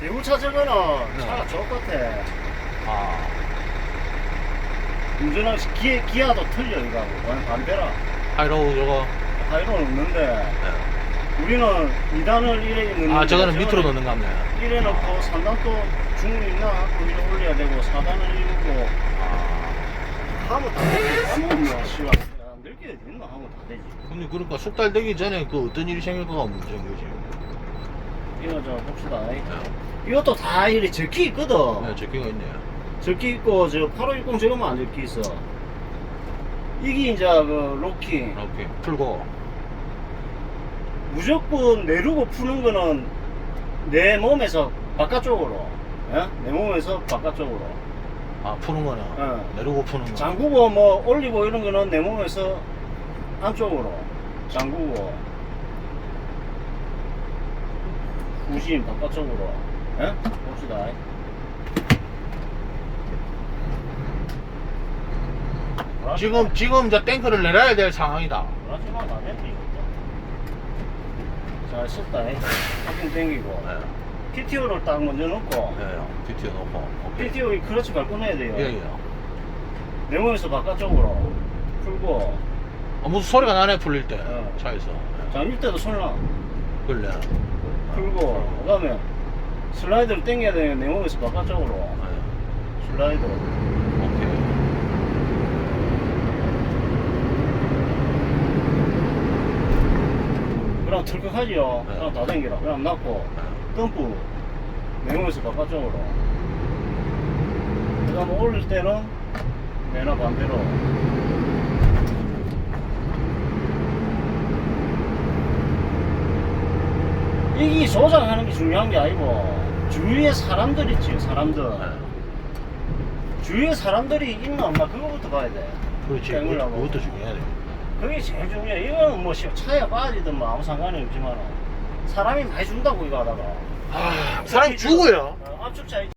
대우차 저거는 네. 차가 좋같아. 아, 운전하기 기아, 기아도 틀려 이거하고 완전 반대라. 하이로우 저거. 하이로는 없는데. 네. 우리는 2단을 이래 넣는 아, 저거는 밑으로 넣는 거 같네. 이래 넣고 3단 또 중을 있나? 또 이래 올려야 되고 4단을 이루고. 아. 하면 다 되지. 하면 뭐 씨발. 안될게 어디 있나? 하면 다 되지. 근데 그러니까 숙달 되기 전에 그 어떤 일이 생길까가 문제인 거지. 이거 저 봅시다 네. 이것도 다 이래 적혀 있거든 네, 적기가 있네요. 적혀 있고 저 8560 저거만 안 적혀 있어 이게 이제 그 로킹 이렇게 풀고. 무조건 내르고 푸는 거는 내 몸에서 바깥쪽으로 예? 내 몸에서 바깥쪽으로 아, 푸는 거는. 어. 내리고 푸는 거. 잠그고 뭐 올리고 이런 거는 내 몸에서 안쪽으로 잠그고 후진 바깥쪽으로 예? 봅시다 지금, 지금 이제 탱크를 내려야 될 상황이다. 잘 썼다 확인 땡기고 네. PTO를 딱 먼저 넣고 네, 뒤에 놓고. 오케이. PTO 이 밟고 내야 돼요 예, 예. 내 몸에서 바깥쪽으로 풀고 아, 무슨 소리가 나네, 풀릴 때. 어. 차에서. 네. 잠길 때도 손나 그래. 풀고 그 다음에 슬라이드를 당겨야 되는 내 몸에서 바깥쪽으로 네. 슬라이드 오케이. 그럼 털컥하지요. 네. 그럼 다 당기라. 그럼 놨고 덤프. 내 몸에서 바깥쪽으로. 그 다음에 올릴 때는 내나 반대로 이게 조작하는 게 중요한 게 아니고 주위에 사람들 있지 사람들 네. 주위에 사람들이 있나 없나 그거부터 봐야 돼 그렇지. 땡으려고. 그것, 그것도 중요해. 그게 제일 중요해 이거는 뭐 씨, 차에 빠지든 뭐 아무 상관이 없지만 사람이 많이 준다고 이거 하다가 아, 사람이 죽어요. 어, 압축차